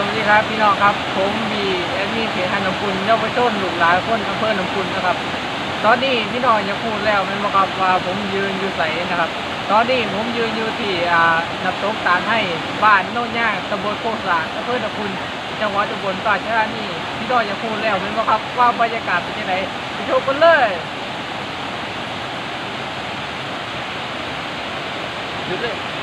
สวัสดีครับพี่น้องครับ ผมบีแอดมินเพจฮันน้ำปุนเยาวชนหลูกหลานคนอำเภอหน้ำปุนนะครับ ตอนนี้พี่น้องจะพูดแล้วมันบอกครับว่าผมยืนอยู่ใสนะครับ ตอนนี้ผมยืนอยู่ที่อ่านับตกตาให้บ้านโน่นย่างตำบลโคกสางอำเภอหน้ำปุนจังหวัดอุบลราชธานีพี่น้องจะพูดแล้วมันบอกครับว่าบรรยากาศเป็นยังไงไปชมกันเลยหยุดเลย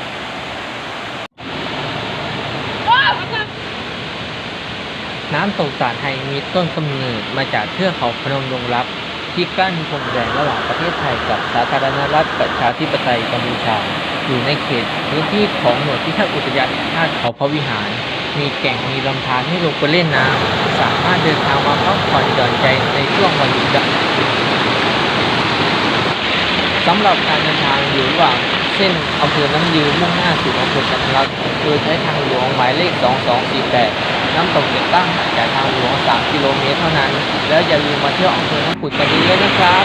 น้ำตกสารไฮมีต้นกำเนิดมาจากเทือกเขาพนมดงรักที่กั้นพรมแดนระหว่างประเทศไทยกับสาธารณรัฐประชาธิปไตยกัมพูชา อยู่ในเขตพื้นที่ของหน่วยพิทักษ์อุทยานแห่งชาติเขาพระวิหาร มีแก่งมีลำธารให้ลงไปเล่นน้ำสามารถเดินทางมาพักผ่อนหย่อนใจในช่วงวันหยุดสำหรับการเดินทางอยู่ระหว่างเส้นอำเภอน้ำยืนมุ่งหน้าสู่อำเภอกันทรลักโดยใช้ทางหลวงหมายเลข 2248 น้ำตกเด็ดตั้งห่างจากทางหลวง 3 กิโลเมตรเท่านั้น แล้วอย่าลืมมาเที่ยวอำเภอน้ำผุดกันเยอะๆนะครับ